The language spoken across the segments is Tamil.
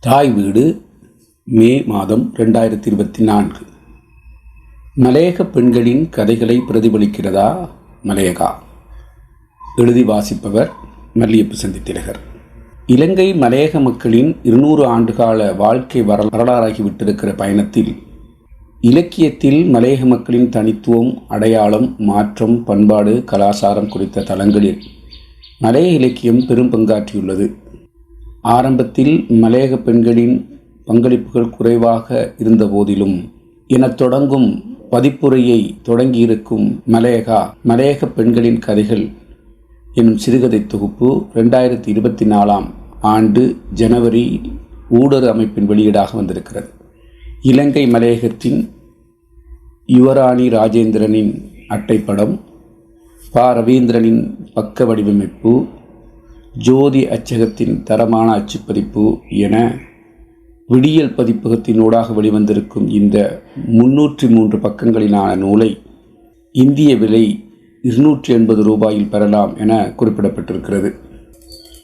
தாய் வீடு மே மாதம் ரெண்டாயிரத்தி இருபத்தி நான்கு மலையக பெண்களின் கதைகளை பிரதிபலிக்கிறதா? மலையகா. எழுதி வாசிப்பவர் மல்லியப்பு சந்தித்திலகர். இலங்கை மலையக மக்களின் இருநூறு ஆண்டுகால வாழ்க்கை வரல- வரலாறாகிவிட்டிருக்கிற பயணத்தில் இலக்கியத்தில் மலையக மக்களின் தனித்துவம் அடையாளம் மாற்றம் பண்பாடு கலாசாரம் குறித்த தளங்களில் மலைய இலக்கியம் பெரும் பங்காற்றியுள்ளது. ஆரம்பத்தில் மலையக பெண்களின் பங்களிப்புகள் குறைவாக இருந்தபோதிலும் எனத் தொடங்கும் பதிப்புரையை தொடங்கியிருக்கும் மலையகா மலையக பெண்களின் கதைகள் எனும் சிறுகதை தொகுப்பு ரெண்டாயிரத்தி இருபத்தி நாலாம் ஆண்டு ஜனவரி ஊடக அமைப்பின் வெளியீடாக வந்திருக்கிறது. இலங்கை மலையகத்தின் யுவராணி ராஜேந்திரனின் அட்டைப்படம் பா. ரவீந்திரனின் பக்க வடிவமைப்பு ஜோதி அச்சகத்தின் தரமான அச்சுப்பதிப்பு என விடியல் பதிப்பகத்தினூடாக வெளிவந்திருக்கும் இந்த முன்னூற்றி மூன்று பக்கங்களிலான நூலை இந்திய விலை இருநூற்றி எண்பது ரூபாயில் பெறலாம் என குறிப்பிடப்பட்டிருக்கிறது.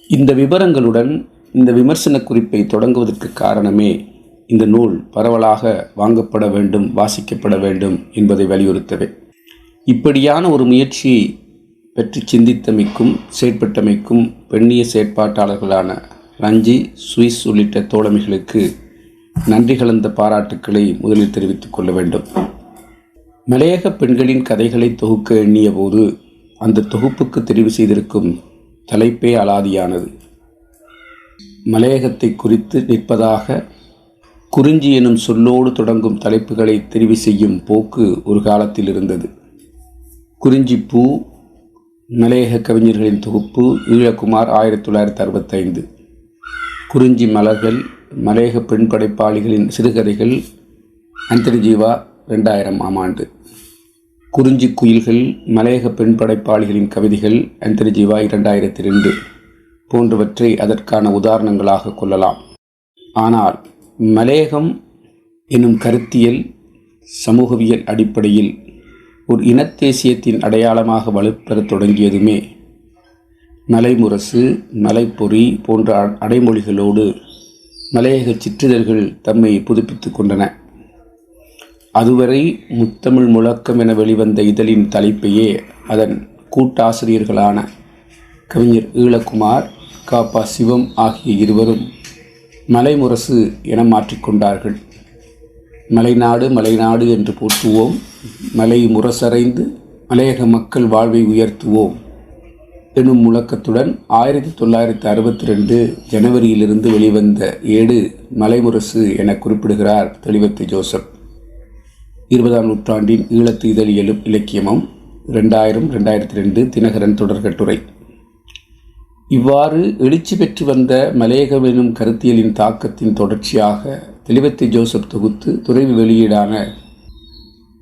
இந்த விவரங்களுடன் இந்த விமர்சன குறிப்பை தொடங்குவதற்கு காரணமே இந்த நூல் பரவலாக வாங்கப்பட வேண்டும் வாசிக்கப்பட வேண்டும் என்பதை வலியுறுத்தவே. இப்படியான ஒரு முயற்சி பற்றி சிந்தித்தமைக்கும் செயற்பட்டமைக்கும் பெண்ணிய செயற்பாட்டாளர்களான ரஞ்சி சுவிஸ் உள்ளிட்ட தோழமைகளுக்கு நன்றி கலந்த பாராட்டுக்களை முதலில் தெரிவித்துக் கொள்ள வேண்டும். மலையக பெண்களின் கதைகளை தொகுக்க எண்ணிய போது அந்த தொகுப்புக்கு தெரிவு செய்திருக்கும் தலைப்பே அலாதியானது. மலையகத்தை குறித்து நிற்பதாக குறிஞ்சி எனும் சொல்லோடு தொடங்கும் தலைப்புகளை தெரிவு செய்யும் போக்கு ஒரு காலத்தில் இருந்தது. குறிஞ்சி பூ மலையக கவிஞர்களின் தொகுப்பு ஈழக்குமார் ஆயிரத்தி தொள்ளாயிரத்தி அறுபத்தைந்து. குறிஞ்சி மலர்கள் மலையக பெண் படைப்பாளிகளின் சிறுகதைகள் அந்தர்ஜீவா ரெண்டாயிரம் ஆம் ஆண்டு. குறிஞ்சி குயில்கள் மலையக பெண் படைப்பாளிகளின் கவிதைகள் அந்தர்ஜீவா இரண்டாயிரத்தி ரெண்டு போன்றவற்றை அதற்கான உதாரணங்களாக கொள்ளலாம். ஆனால் மலையகம் எனும் கருத்தியல் சமூகவியல் அடிப்படையில் ஒரு இனத்தேசியத்தின் அடையாளமாக வலுப்பெறத் தொடங்கியதுமே மலைமுரசு மலைப்பொறி போன்ற அ- அடைமொழிகளோடு மலையக சிற்றிதழ்கள் தம்மை புதுப்பித்துக் கொண்டன. அதுவரை முத்தமிழ் முழக்கம் என வெளிவந்த இதழின் தலைப்பையே அதன் கூட்டாசிரியர்களான கவிஞர் ஈழக்குமார் காப்பா சிவம் ஆகிய இருவரும் மலைமுரசு என மாற்றிக்கொண்டார்கள் மலைநாடு மலைநாடு என்று போற்றுவோம். மலை முரசறைந்து மலையக மக்கள் வாழ்வை உயர்த்துவோம் எனும் முழக்கத்துடன் ஆயிரத்தி தொள்ளாயிரத்தி அறுபத்தி ரெண்டு ஜனவரியிலிருந்து வெளிவந்த ஏடு மலைமுரசு என குறிப்பிடுகிறார் தெளிவத்தை ஜோசப். இருபதாம் நூற்றாண்டின் ஈழத்து இதழியலும் இலக்கியமும் ரெண்டாயிரம் ரெண்டாயிரத்தி ரெண்டு தினகரன் தொடர்கட்டுரை இவ்வாறு எழுச்சி பெற்று வந்த மலையகம் எனும் கருத்தியலின் தாக்கத்தின் தொடர்ச்சியாக தெளிவத்தை ஜோசப் தொகுத்து துறைவு வெளியீடான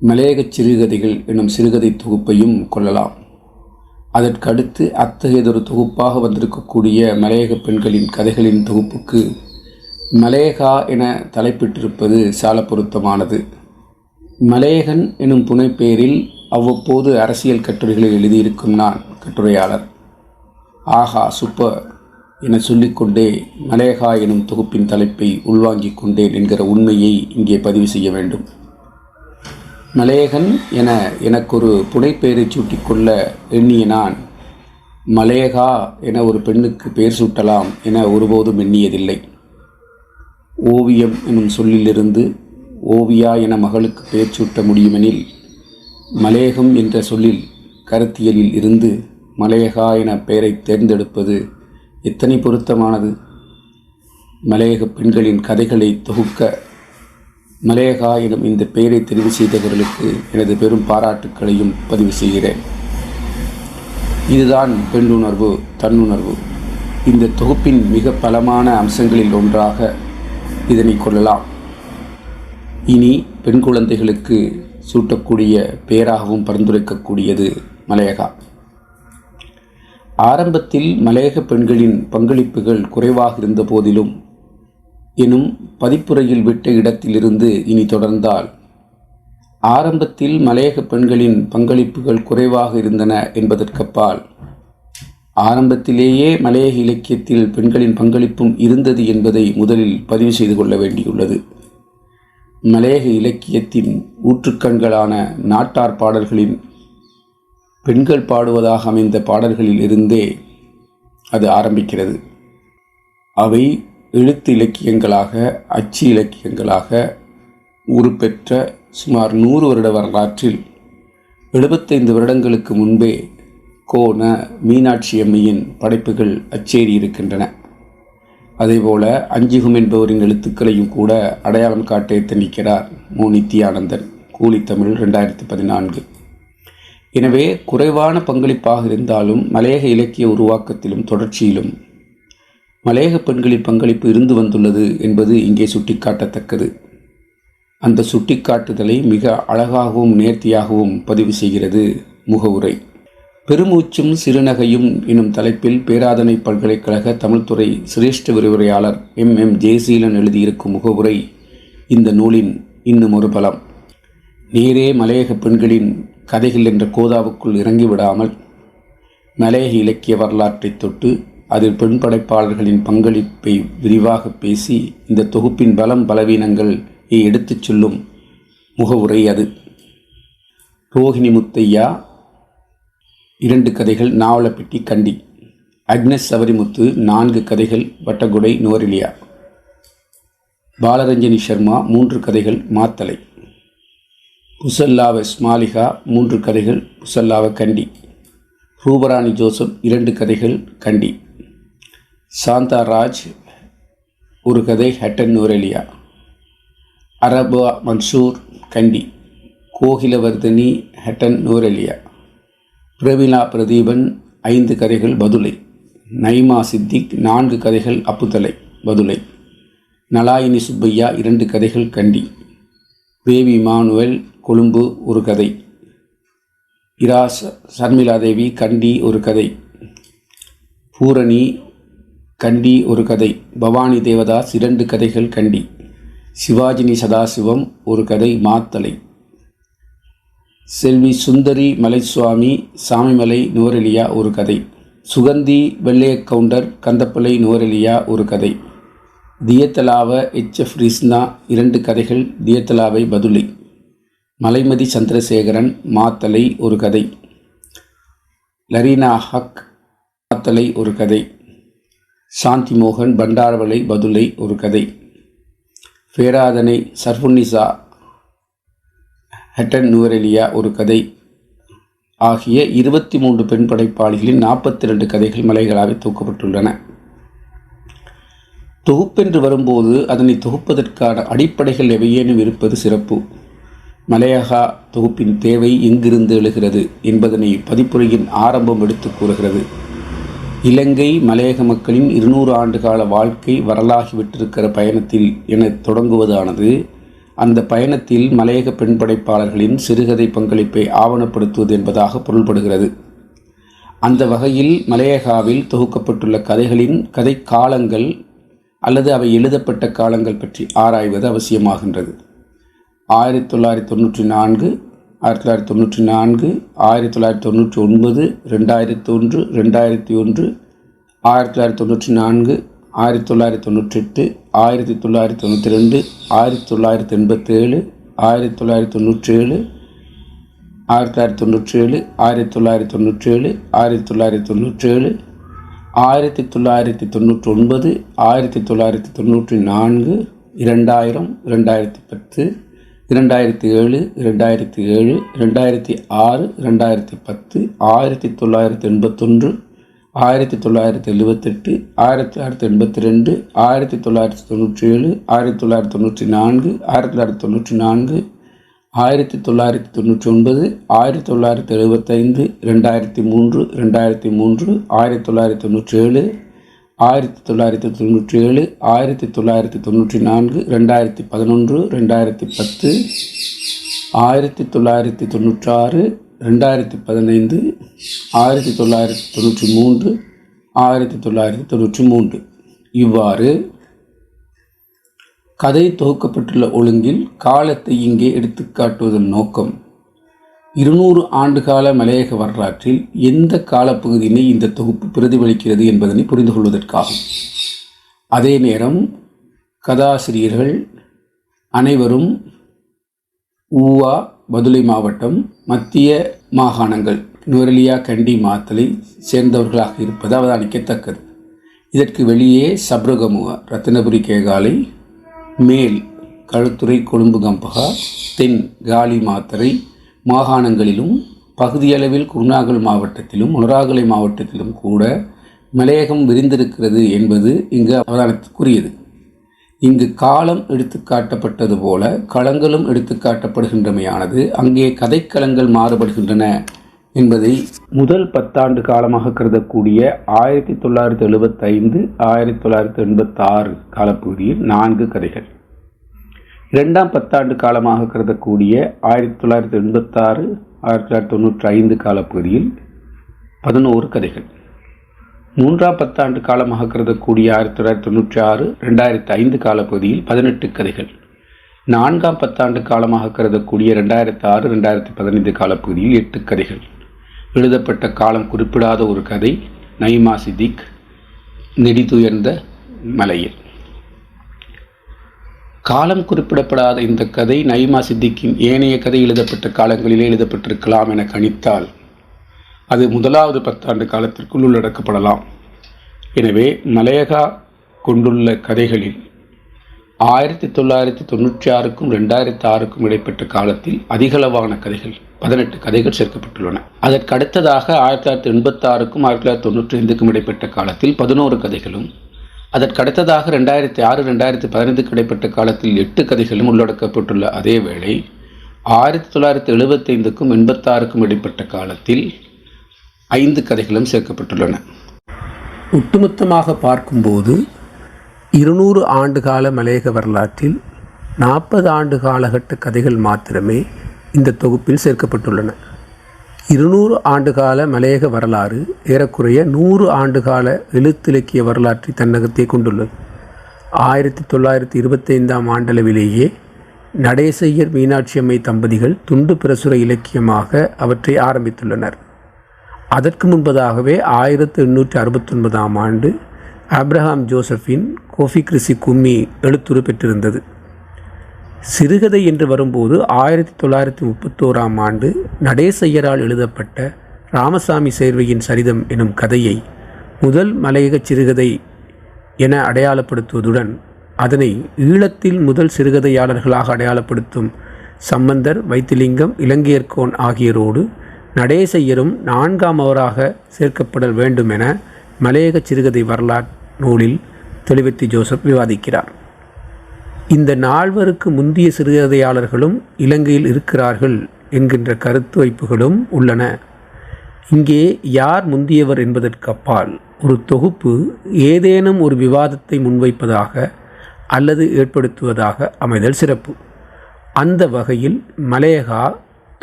மலையகச் சிறுகதைகள் எனும் சிறுகதை தொகுப்பையும் கொள்ளலாம். அதற்கடுத்து அத்தகையதொரு தொகுப்பாக வந்திருக்கக்கூடிய மலையக பெண்களின் கதைகளின் தொகுப்புக்கு மலையகா என தலைப்பிட்டிருப்பது சால பொருத்தமானது. மலையகன் எனும் புனைப்பெயரில் அவ்வப்போது அரசியல் கட்டுரைகளை எழுதியிருக்கும் நான் கட்டுரையாளர். ஆஹா சூப்பர் என சொல்லிக்கொண்டே மலேகா எனும் தொகுப்பின் தலைப்பை உள்வாங்கிக் கொண்டேன் என்கிற உண்மையை இங்கே பதிவு செய்ய வேண்டும். மலையகன் என எனக்கொரு புனைப்பெயரை சூட்டிக்கொள்ள எண்ணிய நான் மலையகா என ஒரு பெண்ணுக்கு பெயர் சூட்டலாம் என ஒருபோதும் எண்ணியதில்லை. ஓவியம் எனும் சொல்லிலிருந்து ஓவியா என மகளுக்கு பெயர் சூட்ட முடியுமெனில் மலையகம் என்ற சொல்லில் கருத்தியலில் இருந்து மலையகா என பெயரை தேர்ந்தெடுப்பது எத்தனை பொருத்தமானது? மலையக பெண்களின் கதைகளை தொகுக்க மலையகா எனும் இந்த பெயரை தெரிவு செய்தவர்களுக்கு எனது பெரும் பாராட்டுக்களையும் பதிவு செய்கிறேன். இதுதான் பெண்ணுணர்வு தன்னுணர்வு. இந்த தொகுப்பின் மிக பலமான அம்சங்களில் ஒன்றாக இதனை கொள்ளலாம். இனி பெண் குழந்தைகளுக்கு சூட்டக்கூடிய பெயராகவும் பரிந்துரைக்கக்கூடியது மலையகா ஆரம்பத்தில் மலையக பெண்களின் பங்களிப்புகள் குறைவாக இருந்த போதிலும் எனும் பதிப்புரையில் விட்ட இடத்திலிருந்து இனி தொடர்ந்தால் ஆரம்பத்தில் மலையக பெண்களின் பங்களிப்புகள் குறைவாக இருந்தன என்பதற்கப்பால் ஆரம்பத்திலேயே மலையக இலக்கியத்தில் பெண்களின் பங்களிப்பும் இருந்தது என்பதை முதலில் பதிவு செய்து கொள்ள வேண்டியுள்ளது. மலையக இலக்கியத்தின் ஊற்றுக்கண்களான நாட்டார் பாடல்களின் பெண்கள் பாடுவதாக அமைந்த பாடல்களில் இருந்தே அது ஆரம்பிக்கிறது. அவை எழுத்து இலக்கியங்களாக அச்சு இலக்கியங்களாக உருப்பெற்ற சுமார் நூறு வருட வரலாற்றில் எழுபத்தைந்து வருடங்களுக்கு முன்பே கோண மீனாட்சி அம்மையின் படைப்புகள் அச்சேறி இருக்கின்றன. அதேபோல அஞ்சுகும் என்பவரின் எழுத்துக்களையும் கூட அடையாளம் காட்ட எத்தனிக்கிறார் மு. நித்யானந்தன் கூலித்தமிழ் ரெண்டாயிரத்தி பதினான்கு. எனவே குறைவான பங்களிப்பாக இருந்தாலும் மலையக இலக்கிய உருவாக்கத்திலும் தொடர்ச்சியிலும் மலையக பெண்களின் பங்களிப்பு இருந்து வந்துள்ளது என்பது இங்கே சுட்டிக்காட்டத்தக்கது. அந்த சுட்டிக்காட்டுதலை மிக அழகாகவும் நேர்த்தியாகவும் பதிவு செய்கிறது முகவுரை. பெருமூச்சும் சிறுநகையும் எனும் தலைப்பில் பேராதனை பல்கலைக்கழக தமிழ்துறை சிரேஷ்ட விரிவுரையாளர் எம். எம். ஜெயசீலன் எழுதியிருக்கும் முகவுரை இந்த நூலின் இன்னும் ஒரு பலம். நேரே மலையக பெண்களின் கதைகள் என்ற கோதாவுக்குள் இறங்கிவிடாமல் மலையக இலக்கிய வரலாற்றை தொட்டு அதில் பெண் படைப்பாளர்களின் பங்களிப்பை விரிவாக பேசி இந்த தொகுப்பின் பலம் பலவீனங்களை எடுத்துச் சொல்லும் முகவுரை அது. ரோஹிணி முத்தையா இரண்டு கதைகள் நாவலப்பட்டி கண்டி. அக்னஸ் சபரிமுத்து நான்கு கதைகள் வட்டகுடை நோரிலியா பாலரஞ்சனி சர்மா மூன்று கதைகள் மாத்தலை. புசல்லாவ ஸ்மாலிகா மூன்று கதைகள் புசல்லாவ கண்டி. ரூபராணி ஜோசப் இரண்டு கதைகள் கண்டி. சாந்தா ராஜ் ஒரு கதை ஹட்டன் நூரெலியா அரபா மன்சூர் கண்டி கோகிலவர்தனி ஹட்டன் நூரெலியா பிரவீணா பிரதீபன் ஐந்து கதைகள் பதுலை நைமா சித்திக் நான்கு கதைகள் அப்புதலை பதுலை நலாயினி சுப்பையா இரண்டு கதைகள் கண்டி. பேபி மானுவல் கொழும்பு ஒரு கதை. இரா சர்மிளா தேவி கண்டி ஒரு கதை. பூரணி கண்டி ஒரு கதை. பவானி தேவதாஸ் இரண்டு கதைகள் கண்டி. சிவாஜினி சதாசிவம் ஒரு கதை மாத்தலை. செல்வி சுந்தரி மலைசுவாமி சாமிமலை நுவரெலியா ஒரு கதை. சுகந்தி வெள்ளைய கவுண்டர் கந்தப்பளை நுவரெலியா ஒரு கதை. தியத்தலாவ எச். எஃப். ரிஸ்னா இரண்டு கதைகள் தியத்தலாவை பதுளை. மலைமதி சந்திரசேகரன் மாத்தலை ஒரு கதை. லரீனா ஹக் மாத்தலை ஒரு கதை. சாந்தி மோகன் பண்டாரவளை பதுலை ஒரு கதை. பேராதனை சர்புன்னிசா ஹெட்டன் நுவரெலியா ஒரு கதை. ஆகிய இருபத்தி மூன்று பெண் படைப்பாளிகளின் நாற்பத்தி ரெண்டு கதைகள் மலைகளாக தொகுக்கப்பட்டுள்ளன. தொகுப்பென்று வரும்போது அதனை தொகுப்பதற்கான அடிப்படைகள் எவையேனும் இருப்பது சிறப்பு. மலையகா தொகுப்பின் தேவை எங்கிருந்து எழுகிறது என்பதனை பதிப்புரையின் ஆரம்பம் எடுத்து கூறுகிறது. இலங்கை மலையக மக்களின் இருநூறு ஆண்டுகால வாழ்க்கை வரலாகிவிட்டிருக்கிற பயணத்தில் என தொடங்குவதானது அந்த பயணத்தில் மலையக பெண் படைப்பாளர்களின் சிறுகதை பங்களிப்பை ஆவணப்படுத்துவது என்பதாக பொருள்படுகிறது. அந்த வகையில் மலையகாவில் தொகுக்கப்பட்டுள்ள கதைகளின் கதை காலங்கள் அல்லது அவை எழுதப்பட்ட காலங்கள் பற்றி ஆராய்வது அவசியமாகின்றது. ஆயிரத்தி தொள்ளாயிரத்தி தொண்ணூற்றி நான்கு ஆயிரத்தி தொள்ளாயிரத்தி தொண்ணூற்றி நான்கு ஆயிரத்தி தொள்ளாயிரத்தி தொண்ணூற்றி ஒன்பது ரெண்டாயிரத்தி ஒன்று ரெண்டாயிரத்தி ஒன்று ஆயிரத்தி தொள்ளாயிரத்தி தொண்ணூற்றி நான்கு ஆயிரத்தி தொள்ளாயிரத்தி தொண்ணூற்றி எட்டு ஆயிரத்தி தொள்ளாயிரத்தி தொண்ணூற்றி ரெண்டு ஆயிரத்தி தொள்ளாயிரத்தி எண்பத்தேழு ஆயிரத்தி தொள்ளாயிரத்தி தொண்ணூற்றி ஏழு ஆயிரத்தி தொள்ளாயிரத்தி தொண்ணூற்றி ஏழு ஆயிரத்தி தொள்ளாயிரத்தி தொண்ணூற்றி ஏழு ஆயிரத்தி தொள்ளாயிரத்தி தொண்ணூற்றேழு ஆயிரத்தி தொள்ளாயிரத்தி தொண்ணூற்றி ஒன்பது ஆயிரத்தி தொள்ளாயிரத்தி தொண்ணூற்றி நான்கு இரண்டாயிரம் இரண்டாயிரத்தி பத்து இரண்டாயிரத்தி ஏழு இரண்டாயிரத்தி ஏழு ரெண்டாயிரத்தி ஆறு ரெண்டாயிரத்தி பத்து ஆயிரத்தி தொள்ளாயிரத்தி எண்பத்தொன்று ஆயிரத்தி தொள்ளாயிரத்தி எழுபத்தெட்டு ஆயிரத்தி தொள்ளாயிரத்தி எண்பத்தி ரெண்டு ஆயிரத்தி தொள்ளாயிரத்தி தொண்ணூற்றி ஏழு ஆயிரத்தி தொள்ளாயிரத்தி தொண்ணூற்றி நான்கு ஆயிரத்தி தொள்ளாயிரத்தி தொண்ணூற்றி நான்கு ஆயிரத்தி தொள்ளாயிரத்தி தொண்ணூற்றி ஒன்பது ஆயிரத்தி தொள்ளாயிரத்தி எழுபத்தைந்து ரெண்டாயிரத்தி மூன்று ரெண்டாயிரத்தி மூன்று ஆயிரத்தி தொள்ளாயிரத்தி தொண்ணூற்றி ஏழு ஆயிரத்தி தொள்ளாயிரத்தி தொண்ணூற்றி ஏழு ஆயிரத்தி தொள்ளாயிரத்தி தொண்ணூற்றி நான்கு ரெண்டாயிரத்தி பதினொன்று ரெண்டாயிரத்தி பத்து ஆயிரத்தி தொள்ளாயிரத்தி தொண்ணூற்றாறு ரெண்டாயிரத்தி பதினைந்து ஆயிரத்தி தொள்ளாயிரத்தி தொண்ணூற்றி மூன்று ஆயிரத்தி தொள்ளாயிரத்தி தொண்ணூற்றி மூன்று. இவ்வாறு கதை தொகுக்கப்பட்டுள்ள ஒழுங்கில் காலத்தை இங்கே எடுத்துக்காட்டுவதன் நோக்கம் இருநூறு ஆண்டுகால மலையக வரலாற்றில் எந்த காலப்பகுதியினை இந்த தொகுப்பு பிரதிபலிக்கிறது என்பதனை புரிந்து கொள்வதற்காகும் அதே நேரம் கதாசிரியர்கள் அனைவரும் ஊவா பதுளை மாவட்டம் மத்திய மாகாணங்கள் நுவரெலியா கண்டி மாத்தலை சேர்ந்தவர்களாக இருப்பது அவதானிக்கத்தக்கது. இதற்கு வெளியே சப்ரகமுக ரத்தினபுரி கேகாலை மேல் களுத்துறை கொழும்பு கம்பகா தென் காலி மாத்தரை மாகாணங்களிலும் பகுதியளவில் குருநாகல் மாவட்டத்திலும் முனராகலை மாவட்டத்திலும் கூட மலையகம் விரிந்திருக்கிறது என்பது இங்கு அவதானத்துக்குரியது. இங்கு காலம் எடுத்து காட்டப்பட்டது போல களங்களும் எடுத்து காட்டப்படுகின்றமையானது அங்கே கதைக்களங்கள் மாறுபடுகின்றன என்பதை முதல் பத்தாண்டு காலமாக கருதக்கூடிய ஆயிரத்தி தொள்ளாயிரத்தி எழுபத்தைந்து ஆயிரத்தி தொள்ளாயிரத்தி எண்பத்தாறு காலப்பகுதியில் நான்கு கதைகள். இரண்டாம் பத்தாண்டு காலமாக கருதக்கூடிய ஆயிரத்தி தொள்ளாயிரத்தி எண்பத்தாறு ஆயிரத்தி தொள்ளாயிரத்தி தொண்ணூற்றி ஐந்து காலப்பகுதியில் பதினோரு கதைகள். மூன்றாம் பத்தாண்டு காலமாக கருதக்கூடிய ஆயிரத்தி தொள்ளாயிரத்தி தொண்ணூற்றி ஆறு ரெண்டாயிரத்தி ஐந்து காலப்பகுதியில் பதினெட்டு கதைகள். நான்காம் பத்தாண்டு காலமாக கருதக்கூடிய ரெண்டாயிரத்தி ஆறு ரெண்டாயிரத்தி பதினைந்து காலப்பகுதியில் எட்டு கதைகள். எழுதப்பட்ட காலம் குறிப்பிடாத ஒரு கதை நைமா சிதிக் நெடிதுயர்ந்த மலையில். காலம் குறிப்பிடப்படாத இந்த கதை நைமா சித்திக்கின் ஏனைய கதை எழுதப்பட்ட காலங்களிலே எழுதப்பட்டிருக்கலாம் என கணித்தால் அது முதலாவது பத்தாண்டு காலத்திற்குள் உள்ளடக்கப்படலாம். எனவே மலையகா கொண்டுள்ள கதைகளில் ஆயிரத்தி தொள்ளாயிரத்தி தொண்ணூற்றி ஆறுக்கும் ரெண்டாயிரத்தி ஆறுக்கும் இடைப்பட்ட காலத்தில் அதிகளவான கதைகள் பதினெட்டு கதைகள் சேர்க்கப்பட்டுள்ளன. அதற்கு அடுத்ததாக ஆயிரத்தி தொள்ளாயிரத்தி எண்பத்தாறுக்கும் ஆயிரத்தி தொள்ளாயிரத்தி தொண்ணூற்றி ஐந்துக்கும் இடைப்பட்ட காலத்தில் பதினோரு கதைகளும் அதற்கடுத்ததாக ரெண்டாயிரத்தி ஆறு ரெண்டாயிரத்தி பதினைந்துக்கு இடைப்பட்ட காலத்தில் எட்டு கதைகளும் உள்ளடக்கப்பட்டுள்ள அதே வேளை ஆயிரத்தி தொள்ளாயிரத்தி எழுபத்தைந்துக்கும் எண்பத்தாறுக்கும் இடைப்பட்ட காலத்தில் ஐந்து கதைகளும் சேர்க்கப்பட்டுள்ளன. ஒட்டுமொத்தமாக பார்க்கும்போது இருநூறு ஆண்டுகால மலையக வரலாற்றில் நாற்பது ஆண்டு காலகட்ட கதைகள் மாத்திரமே இந்த தொகுப்பில் சேர்க்கப்பட்டுள்ளன. இருநூறு ஆண்டுகால மலையக வரலாறு ஏறக்குறைய நூறு ஆண்டுகால எழுத்திலக்கிய வரலாற்றை தன்னகத்தை கொண்டுள்ளது. ஆயிரத்தி தொள்ளாயிரத்தி இருபத்தைந்தாம் ஆண்டளவிலேயே நடேசையர் மீனாட்சி அம்மை தம்பதிகள் துண்டு பிரசுர இலக்கியமாக அவற்றை ஆரம்பித்துள்ளனர். அதற்கு முன்பதாகவே ஆயிரத்து எண்ணூற்றி அறுபத்தொன்பதாம் ஆண்டு ஆப்ரஹாம் ஜோசஃபின் கோஃபி கிறிசி கும்மி எழுத்துரு பெற்றிருந்தது. சிறுகதை என்று வரும்போது ஆயிரத்தி தொள்ளாயிரத்தி முப்பத்தோராம் ஆண்டு நடேசையரால் எழுதப்பட்ட ராமசாமி சேர்வையின் சரிதம் எனும் கதையை முதல் மலையக சிறுகதை என அடையாளப்படுத்துவதுடன் அதனை ஈழத்தில் முதல் சிறுகதையாளர்களாக அடையாளப்படுத்தும் சம்பந்தர் வைத்திலிங்கம் இலங்கையர்கோன் ஆகியோரோடு நடேசையரும் நான்காம் அவராக சேர்க்கப்படல் வேண்டும் என மலையக சிறுகதை வரலாற்று நூலில் தெளிவத்தி ஜோசப் விவாதிக்கிறார். இந்த நால்வருக்கு முந்திய சிறுகதையாளர்களும் இலங்கையில் இருக்கிறார்கள் என்கின்ற கருத்து வைப்புகளும் உள்ளன. இங்கே யார் முந்தியவர் என்பதற்கு அப்பால் ஒரு தொகுப்பு ஏதேனும் ஒரு விவாதத்தை முன்வைப்பதாக அல்லது ஏற்படுத்துவதாக அமைதல் சிறப்பு. அந்த வகையில் மலையகா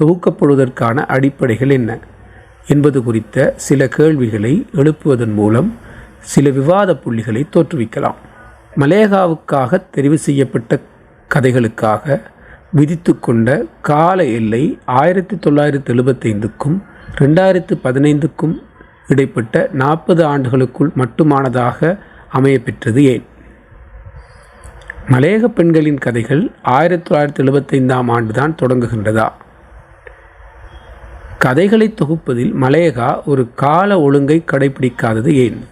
தொகுக்கப்படுவதற்கான அடிப்படைகள் என்ன என்பது குறித்த சில கேள்விகளை எழுப்புவதன் மூலம் சில விவாத புள்ளிகளை தோற்றுவிக்கலாம். மலேகாவுக்காக தெரிவு செய்யப்பட்ட கதைகளுக்காக விதித்து கொண்ட கால எல்லை ஆயிரத்தி தொள்ளாயிரத்தி எழுபத்தைந்துக்கும் ரெண்டாயிரத்து பதினைந்துக்கும் இடைப்பட்ட நாற்பது ஆண்டுகளுக்குள் மட்டுமானதாக அமையப்பெற்றது ஏன்? மலையக பெண்களின் கதைகள் ஆயிரத்தி தொள்ளாயிரத்தி எழுபத்தைந்தாம் ஆண்டுதான் தொடங்குகின்றதா? கதைகளை தொகுப்பதில் மலையகா ஒரு கால ஒழுங்கை கடைபிடிக்காதது ஏன்?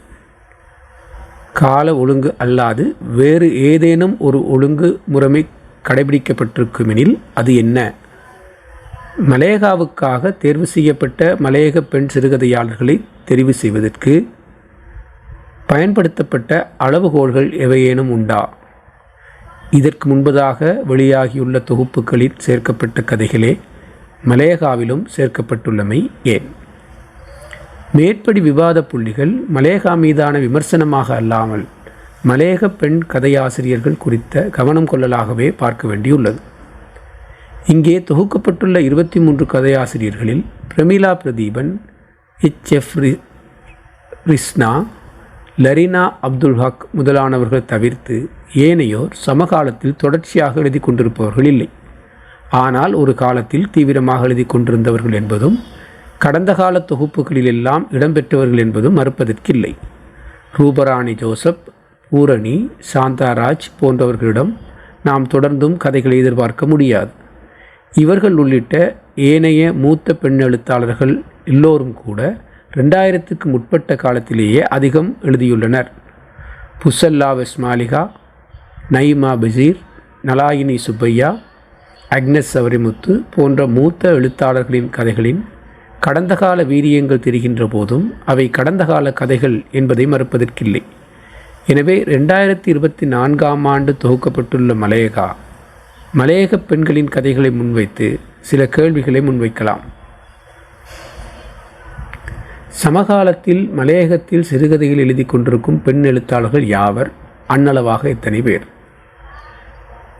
கால ஒழுங்கு அல்லாது வேறு ஏதேனும் ஒரு ஒழுங்கு முறைமை கடைபிடிக்கப்பட்டிருக்குமெனில் அது என்ன? மலேகாவுக்காக தேர்வு செய்யப்பட்ட மலையக பெண் சிறுகதையாளர்களை தெரிவு செய்வதற்கு பயன்படுத்தப்பட்ட அளவுகோல்கள் எவையேனும் உண்டா? இதற்கு முன்பதாக வெளியாகியுள்ள தொகுப்புகளில் சேர்க்கப்பட்ட கதைகளே மலேகாவிலும் சேர்க்கப்பட்டுள்ளமை ஏன்? மேற்படி விவாத புள்ளிகள் மலேகா மீதான விமர்சனமாக அல்லாமல் மலேக பெண் கதையாசிரியர்கள் குறித்த கவனம் கொள்ளலாகவே பார்க்க வேண்டியுள்ளது. இங்கே தொகுக்கப்பட்டுள்ள இருபத்தி மூன்று கதையாசிரியர்களில் பிரமிளா பிரதீபன் எச். எஃப். ரிஸ்னா லரினா அப்துல் ஹக் முதலானவர்கள் தவிர்த்து ஏனையோர் சமகாலத்தில் தொடர்ச்சியாக எழுதி கொண்டிருப்பவர்கள் இல்லை. ஆனால் ஒரு காலத்தில் தீவிரமாக எழுதி கொண்டிருந்தவர்கள் என்பதும் கடந்த கால தொகுப்புகளில் எல்லாம் இடம்பெற்றவர்கள் என்பதும் மறுப்பதற்கில்லை. ரூபராணி ஜோசப் பூரணி சாந்தாராஜ் போன்றவர்களிடம் நாம் தொடர்ந்தும் கதைகளை எதிர்பார்க்க முடியாது. இவர்கள் உள்ளிட்ட ஏனைய மூத்த பெண் எழுத்தாளர்கள் எல்லோரும் கூட ரெண்டாயிரத்துக்கு முற்பட்ட காலத்திலேயே அதிகம் எழுதியுள்ளனர். புசல்லா வெஸ்மாலிகா நயிமா பசீர் நலாயினி சுப்பையா அக்னஸ் சவரிமுத்து போன்ற மூத்த எழுத்தாளர்களின் கதைகளின் கடந்த கால வீரியங்கள் தெரிகின்ற போதும் அவை கடந்த கால கதைகள் என்பதை மறுப்பதற்கில்லை. எனவே ரெண்டாயிரத்தி இருபத்தி நான்காம் ஆண்டு தொகுக்கப்பட்டுள்ள மலையகா மலையக பெண்களின் கதைகளை முன்வைத்து சில கேள்விகளை முன்வைக்கலாம். சமகாலத்தில் மலையகத்தில் சிறுகதைகள் எழுதி கொண்டிருக்கும் பெண் எழுத்தாளர்கள் யாவர்? அன்னளவாக எத்தனை பேர்?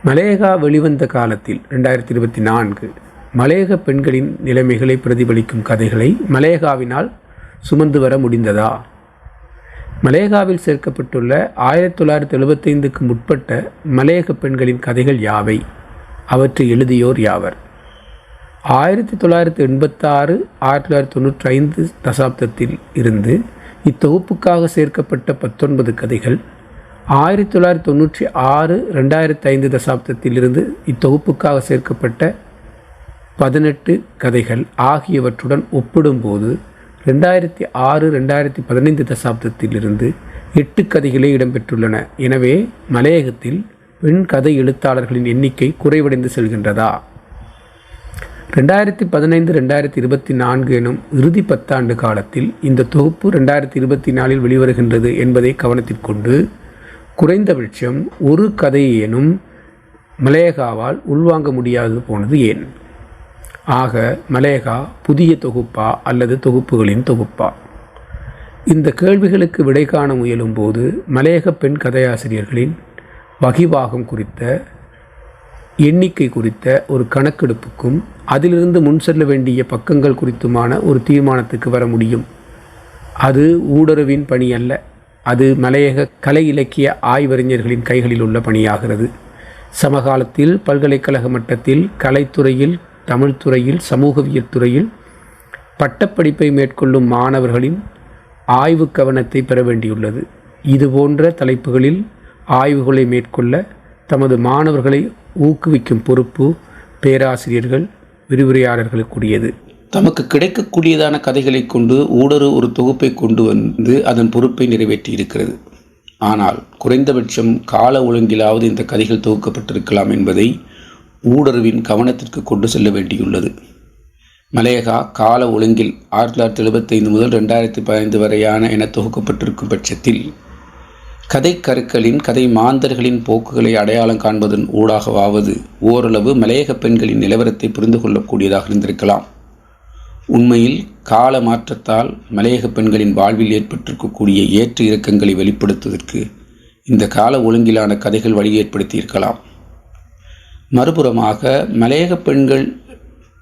மலையகா வெளிவந்த காலத்தில் ரெண்டாயிரத்தி இருபத்தி நான்கு மலையக பெண்களின் நிலைமைகளை பிரதிபலிக்கும் கதைகளை மலையகாவினால் சுமந்து வர முடிந்ததா? மலேகாவில் சேர்க்கப்பட்டுள்ள ஆயிரத்தி தொள்ளாயிரத்தி எழுபத்தைந்துக்கு முற்பட்ட மலையக பெண்களின் கதைகள் யாவை? அவற்றை எழுதியோர் யாவர்? ஆயிரத்தி தொள்ளாயிரத்தி எண்பத்தாறு ஆயிரத்தி தொள்ளாயிரத்தி தொண்ணூற்றி ஐந்து தசாப்தத்தில் இருந்து இத்தொகுப்புக்காக சேர்க்கப்பட்ட பத்தொன்பது கதைகள் ஆயிரத்தி தொள்ளாயிரத்தி தொண்ணூற்றி ஆறு ரெண்டாயிரத்தி ஐந்து தசாப்தத்தில் இருந்து இத்தொகுப்புக்காக சேர்க்கப்பட்ட பதினெட்டு கதைகள் ஆகியவற்றுடன் ஒப்பிடும்போது ரெண்டாயிரத்தி ஆறு ரெண்டாயிரத்தி பதினைந்து தசாப்தத்திலிருந்து எட்டு கதைகளே இடம்பெற்றுள்ளன. எனவே மலையகத்தில் பெண் கதை எழுத்தாளர்களின் எண்ணிக்கை குறைவடைந்து செல்கின்றதா? ரெண்டாயிரத்தி பதினைந்து ரெண்டாயிரத்தி இருபத்தி நான்கு எனும் இறுதி பத்தாண்டு காலத்தில் இந்த தொகுப்பு ரெண்டாயிரத்தி இருபத்தி நாலில் வெளிவருகின்றது என்பதை கவனத்தில் கொண்டு குறைந்தபட்சம் ஒரு கதையேனும் மலையகாவால் உள்வாங்க முடியாது போனது ஏன்? ஆக மலேகா புதிய தொகுப்பா அல்லது தொகுப்புகளின் தொகுப்பா? இந்த கேள்விகளுக்கு விடை காண முயலும் போது மலையக பெண் கதையாசிரியர்களின் வகிவாகம் குறித்த எண்ணிக்கை குறித்த ஒரு கணக்கெடுப்புக்கும் அதிலிருந்து முன் செல்ல வேண்டிய பக்கங்கள் குறித்துமான ஒரு தீர்மானத்துக்கு வர முடியும். அது ஊடுருவின் பணி அல்ல. அது மலையக கலை இலக்கிய ஆய்வறிஞர்களின் கைகளில் உள்ள பணியாகிறது. சமகாலத்தில் பல்கலைக்கழக மட்டத்தில் கலைத்துறையில் தமிழ் துறையில் சமூகவியல் துறையில் பட்டப்படிப்பை மேற்கொள்ளும் மாணவர்களின் ஆய்வு கவனத்தை பெற வேண்டியுள்ளது. இது போன்ற தலைப்புகளில் ஆய்வுகளை மேற்கொள்ள தமது மாணவர்களை ஊக்குவிக்கும் பொறுப்பு பேராசிரியர்கள் விரிவுரையாளர்களுக்குரியது தமக்கு கிடைக்கக்கூடியதான கதைகளை கொண்டு ஊடறு ஒரு தொகுப்பை கொண்டு வந்து அதன் பொறுப்பை நிறைவேற்றி இருக்கிறது. ஆனால் குறைந்தபட்சம் கால ஒழுங்கிலாவது இந்த கதைகள் தொகுக்கப்பட்டிருக்கலாம் என்பதை ஊடருவின் கவனத்திற்கு கொண்டு செல்ல வேண்டியுள்ளது. மலையகா கால ஒழுங்கில் ஆயிரத்தி தொள்ளாயிரத்தி எழுபத்தைந்து முதல் ரெண்டாயிரத்தி பதினைந்து வரையான என தொகுக்கப்பட்டிருக்கும் பட்சத்தில் கதை கருக்களின் கதை மாந்தர்களின் போக்குகளை அடையாளம் காண்பதன் ஊடாகவாவது ஓரளவு மலையக பெண்களின் நிலவரத்தை புரிந்து கொள்ளக்கூடியதாக இருந்திருக்கலாம். உண்மையில் கால மாற்றத்தால் மலையக பெண்களின் வாழ்வில் ஏற்பட்டிருக்கக்கூடிய ஏற்ற இறக்கங்களை வெளிப்படுத்துவதற்கு இந்த கால ஒழுங்கிலான கதைகள் வழி ஏற்படுத்தியிருக்கலாம். மறுபுறமாக மலையக பெண்கள்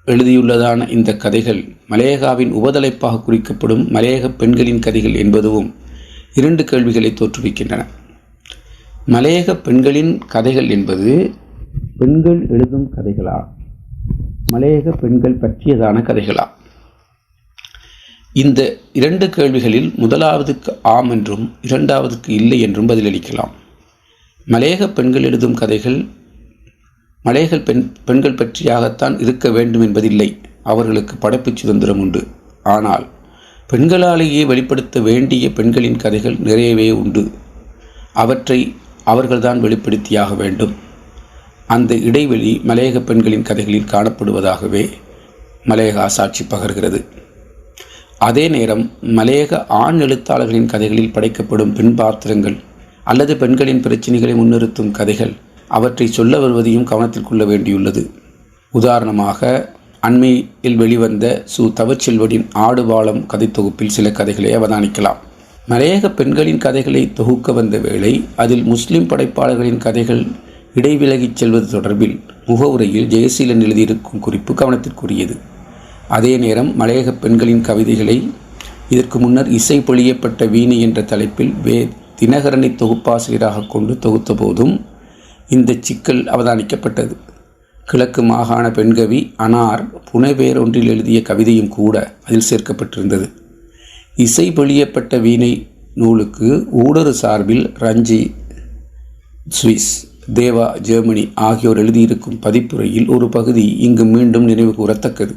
எழுதியுள்ளதான இந்த கதைகள் மலையகாவின் உபதலைப்பாக குறிக்கப்படும் மலையக பெண்களின் கதைகள் என்பதுவும் இரண்டு கேள்விகளை தோற்றுவிக்கின்றன. மலையக பெண்களின் கதைகள் என்பது பெண்கள் எழுதும் கதைகளா? மலையக பெண்கள் பற்றியதான கதைகளா? இந்த இரண்டு கேள்விகளில் முதலாவதுக்கு ஆம் என்றும் இரண்டாவதுக்கு இல்லை என்றும் பதிலளிக்கலாம். மலையக பெண்கள் எழுதும் கதைகள் மலைகள் பெண் பெண்கள் பற்றியாகத்தான் இருக்க வேண்டும் என்பதில்லை. அவர்களுக்கு படைப்பு சுதந்திரம் உண்டு. ஆனால் பெண்களாலேயே வெளிப்படுத்த வேண்டிய பெண்களின் கதைகள் நிறையவே உண்டு. அவற்றை அவர்கள்தான் வெளிப்படுத்தியாக வேண்டும். அந்த இடைவெளி மலையக பெண்களின் கதைகளில் காணப்படுவதாகவே மலையகா சாட்சி பகர்கிறது. அதே நேரம் மலையக ஆண் எழுத்தாளர்களின் கதைகளில் படைக்கப்படும் பெண் பாத்திரங்கள் அல்லது பெண்களின் பிரச்சினைகளை முன்னிறுத்தும் கதைகள் அவற்றை சொல்ல வருவதையும் கவனத்தில் கொள்ள வேண்டியுள்ளது. உதாரணமாக அண்மையில் வெளிவந்த சு. தவச்செல்வடின் ஆடு வாழம் கதை தொகுப்பில் சில கதைகளை அவதானிக்கலாம். மலையக பெண்களின் கதைகளை தொகுக்க வந்த வேளை அதில் முஸ்லிம் படைப்பாளர்களின் கதைகள் இடைவிலகிச் செல்வது தொடர்பில் முகவுரையில் ஜெயசீலன் எழுதியிருக்கும் குறிப்பு கவனத்திற்குரியது. அதே நேரம் மலையக பெண்களின் கவிதைகளை இதற்கு முன்னர் இசை பொழியப்பட்ட வீணை என்ற தலைப்பில் வே. தினகரனை தொகுப்பாசிரியராக கொண்டு தொகுத்த போதும் இந்த சிக்கல் அவதானிக்கப்பட்டது. கிழக்கு மாகாண பெண்கவி அனார் புனைவேர் ஒன்றில் எழுதிய கவிதையும் கூட அதில் சேர்க்கப்பட்டிருந்தது. இசை வெளியப்பட்ட வீணை நூலுக்கு ஊடறு சார்பில் ரஞ்சி சுவிஸ் தேவா ஜெர்மனி ஆகியோர் எழுதியிருக்கும் பதிப்புரையில் ஒரு பகுதி இங்கு மீண்டும் நினைவு கூறத்தக்கது.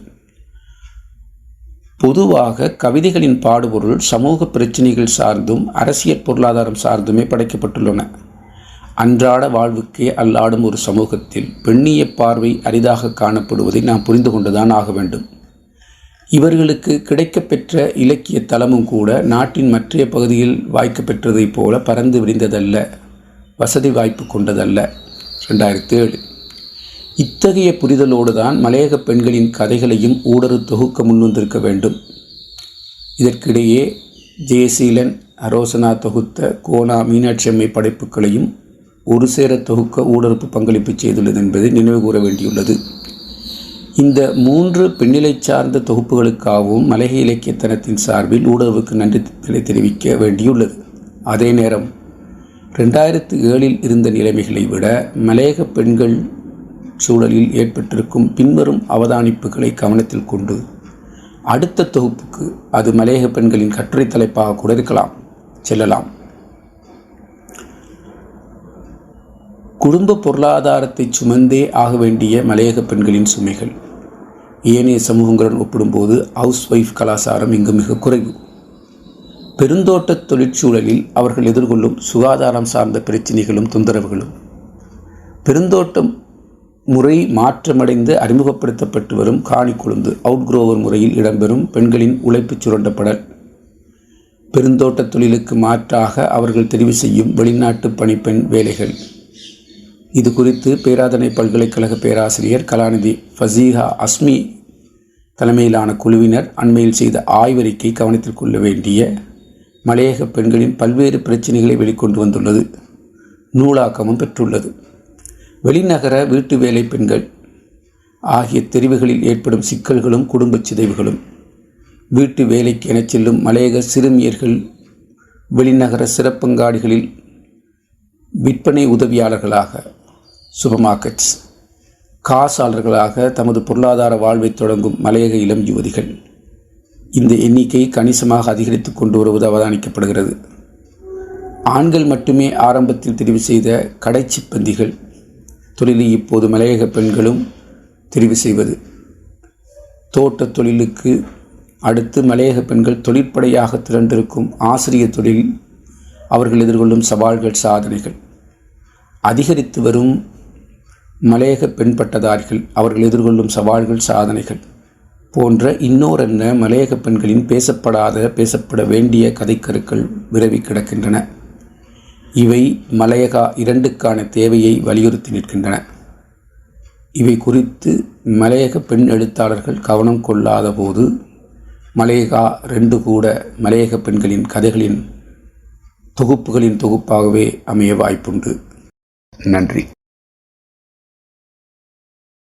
பொதுவாக கவிதைகளின் பாடுபொருள் சமூக பிரச்சினைகள் சார்ந்தும் அரசியல் பொருளாதாரம் சார்ந்துமே படைக்கப்பட்டுள்ளன. அன்றாட வாழ்வுக்கே அல்லாடும் ஒரு சமூகத்தில் பெண்ணிய பார்வை அரிதாக காணப்படுவதை நாம் புரிந்து கொண்டுதான் ஆக வேண்டும். இவர்களுக்கு கிடைக்கப்பெற்ற இலக்கிய தளமும் கூட நாட்டின் மற்றைய பகுதியில் வாய்க்கப்பெற்றதைப் போல பறந்து விரிந்ததல்ல வசதி வாய்ப்பு கொண்டதல்ல. ரெண்டாயிரத்தி ஏழு இத்தகைய புரிதலோடு தான் மலையக பெண்களின் கதைகளையும் ஊடறு தொகுக்க முன்வந்திருக்க வேண்டும். இதற்கிடையே ஜெயசீலன் அரோசனா தொகுத்த கோனா மீனாட்சி அம்மை படைப்புகளையும் ஒரு சேர தொகுக்க ஊடறுப்பு பங்களிப்பு செய்துள்ளது என்பதை நினைவு கூற வேண்டியுள்ளது. இந்த மூன்று பெண்ணிலை சார்ந்த தொகுப்புகளுக்காகவும் மலைய இலக்கியத்தனத்தின் சார்பில் ஊடகவுக்கு நன்றி தெரிவிக்க வேண்டியுள்ளது. அதே நேரம் ரெண்டாயிரத்து ஏழில் இருந்த நிலைமைகளை விட மலையக பெண்கள் சூழலில் ஏற்பட்டிருக்கும் பின்வரும் அவதானிப்புகளை கவனத்தில் கொண்டு அடுத்த தொகுப்புக்கு அது மலையக பெண்களின் கட்டுரை தலைப்பாக கூட இருக்கலாம் செல்லலாம். குடும்ப பொருளாதாரத்தை சுமந்தே ஆக வேண்டிய மலையக பெண்களின் சுமைகள். ஏனைய சமூகங்களுடன் ஒப்பிடும்போது ஹவுஸ் ஒய்ஃப் கலாச்சாரம் இங்கு மிக குறைவு. பெருந்தோட்ட தொழிற்சூழலில் அவர்கள் எதிர்கொள்ளும் சுகாதாரம் சார்ந்த பிரச்சினைகளும் தொந்தரவுகளும். பெருந்தோட்டம் முறை மாற்றமடைந்து அறிமுகப்படுத்தப்பட்டு வரும் காணி கொழுந்து அவுட்க்ரோவர் முறையில் இடம்பெறும் பெண்களின் உழைப்பு சுரண்டப்படல் பெருந்தோட்ட தொழிலுக்கு மாற்றாக அவர்கள் தெரிவு செய்யும் வெளிநாட்டு பணிப்பெண் வேலைகள். இது குறித்து பேராதனை பல்கலைக்கழக பேராசிரியர் கலாநிதி ஃபசீஹா அஸ்மி தலைமையிலான குழுவினர் அண்மையில் செய்த ஆய்வறிக்கை கவனத்தில் கொள்ள வேண்டிய மலையக பெண்களின் பல்வேறு பிரச்சனைகளை வெளிக்கொண்டு வந்துள்ளது. நூலாக்கமும் பெற்றுள்ளது. வெளிநகர வீட்டு வேலை பெண்கள் ஆகிய தெரிவுகளில் ஏற்படும் சிக்கல்களும் குடும்ப சிதைவுகளும் வீட்டு வேலைக்கு எனச் செல்லும் மலையக சிறுமியர்கள் வெளிநகர சிறப்பங்காடிகளில் விற்பனை உதவியாளர்களாக சூப்பர் மார்க்கெட்ஸ் காசாளர்களாக தமது பொருளாதார வாழ்வை தொடங்கும் மலையக இளம் யுவதிகள். இந்த எண்ணிக்கை கணிசமாக அதிகரித்து கொண்டு வருவது அவதானிக்கப்படுகிறது. ஆண்கள் மட்டுமே ஆரம்பத்தில் தெரிவு செய்த கடைச்சிப்பந்திகள் தொழிலை இப்போது மலையக பெண்களும் தெரிவு செய்வது. தோட்ட தொழிலுக்கு அடுத்து மலையக பெண்கள் தொழிற்படையாக திரண்டிருக்கும் ஆசிரியர் தொழில் அவர்கள் எதிர்கொள்ளும் சவால்கள் சாதனைகள். அதிகரித்து வரும் மலையக பெண் பட்டதாரிகள் அவர்கள் எதிர்கொள்ளும் சவால்கள் சாதனைகள் போன்ற இன்னோரென்ன மலையக பெண்களின் பேசப்படாத பேசப்பட வேண்டிய கதைக்கருக்கள் விரவி கிடக்கின்றன. இவை மலையகா இரண்டுக்கான தேவையை வலியுறுத்தி நிற்கின்றன. இவை குறித்து மலையக பெண் எழுத்தாளர்கள் கவனம் கொள்ளாத போது மலையகா ரெண்டு கூட மலையக பெண்களின் கதைகளின் தொகுப்புகளின் தொகுப்பாகவே அமைய வாய்ப்புண்டு. நன்றி.